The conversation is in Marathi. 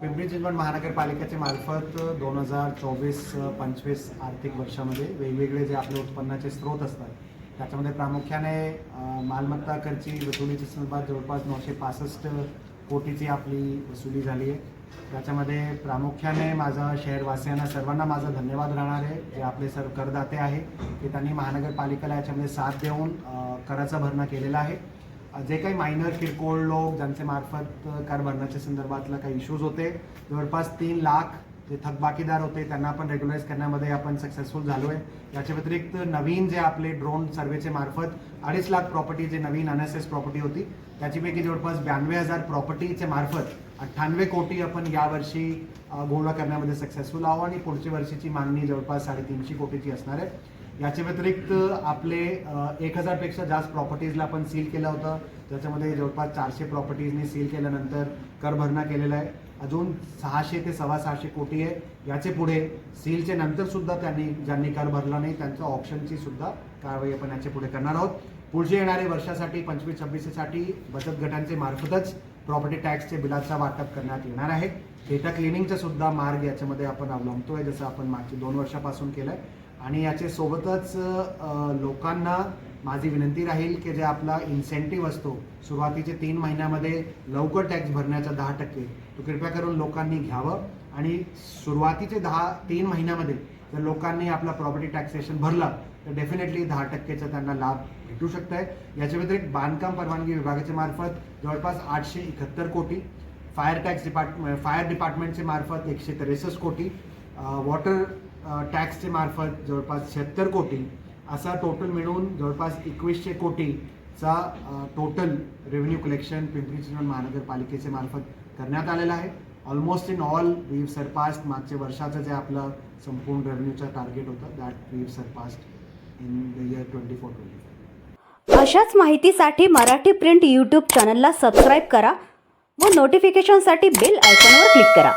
पिंपरी चिंचवड महानगरपालिकेच्या मार्फत दोन हजार चोवीस पंचवीस आर्थिक वर्षामध्ये वेगवेगळे जे आपले उत्पन्नाचे स्रोत असतात त्याच्यामध्ये प्रामुख्याने मालमत्ता करची वसुलीची संदर्भात जवळपास नऊशे पासष्ट कोटीची आपली वसुली झाली आहे. त्याच्यामध्ये प्रामुख्याने माझा शहरवासियांना सर्वांना माझा धन्यवाद राहणार आहे. जे आपले सर्व करदाते आहे की त्यांनी महानगरपालिकेला याच्यामध्ये साथ देऊन कराचा भरणा केलेला आहे. जे काही मायनर किरकोळ लोक ज्यांचे मार्फत कर भरण्याच्या संदर्भातला काही इश्यूज होते जवळपास तीन लाख जे थकबाकीदार होते त्यांना आपण रेग्युलाइज करण्यामध्ये आपण सक्सेसफुल झालो आहे याच्या व्यतिरिक्त नवीन जे आपले ड्रोन सर्वेचे मार्फत अडीच लाख प्रॉपर्टी जे नवीन एन एस एस प्रॉपर्टी होती त्याच्यापैकी जवळपास ब्याण्णव हजार प्रॉपर्टीच्या मार्फत अठ्ठ्याण्णव कोटी आपण यावर्षी गोळा करण्यामध्ये सक्सेसफुल आहो आणि पुढच्या वर्षीची मागणी जवळपास साडेतीनशे कोटीची असणार आहे. याच्या व्यतिरिक्त आपले एक हजारपेक्षा जास्त प्रॉपर्टीजला आपण सील केलं होतं. त्याच्यामध्ये जवळपास चारशे प्रॉपर्टीजनी सील केल्यानंतर कर भरणा केलेला आहे. अजून सहाशे ते सव्वा सहाशे कोटी आहे. याचे पुढे सीलचे नंतर सुद्धा त्यांनी ज्यांनी कर भरला नाही त्यांचं ऑप्शनची सुद्धा कारवाई आपण याच्यापुढे करणार आहोत. पुढचे येणारे वर्षासाठी पंचवीस छब्बीससाठी बचत गटांचे मार्फतच प्रॉपर्टी टॅक्सचे बिलाचा वाटप करण्यात येणार आहे. डेटा क्लिनिंगचा सुद्धा मार्ग याच्यामध्ये आपण अवलंबतोय जसं आपण मागची दोन वर्षापासून केलं आहे आणि याच्या सोबतच लोकांना माझी विनंती राहील की जे आपला इन्सेंटिव्ह असतो सुरुवातीचे तीन महिन्यामध्ये लवकर टॅक्स भरण्याचा दहा टक्के तो कृपया करून लोकांनी घ्यावं. आणि सुरुवातीचे दहा तीन महिन्यामध्ये जर लोकांनी आपला प्रॉपर्टी टॅक्सेशन भरला तर डेफिनेटली दहा टक्केचा त्यांना लाभ भेटू शकत आहे याच्या व्यतिरिक्त बांधकाम परवानगी विभागाच्या मार्फत जवळपास आठशे एकाहत्तर कोटी फायर टॅक्स डिपार्टमेंट फायर डिपार्टमेंटचे मार्फत एकशे त्रेसष्ट कोटी वॉटर टॅक्सचे मार्फत जवळपास शहात्तर कोटी असा टोटल मिळून जवळपास एकवीसशे कोटीचा total revenue collection Pimpri Chinchwad महानगरपालिकेचे मार्फत करण्यात आलेलं आहे. Almost in all we surpassed मागच्या वर्षाचं जे आपलं संपूर्ण रेव्हेन्यूचं टार्गेट होतं that we surpassed in the year twenty four twenty अशाच माहितीसाठी मराठी प्रिंट यूट्यूब चॅनलला सबस्क्राईब करा व नोटिफिकेशनसाठी बेल आयकॉनवर क्लिक करा.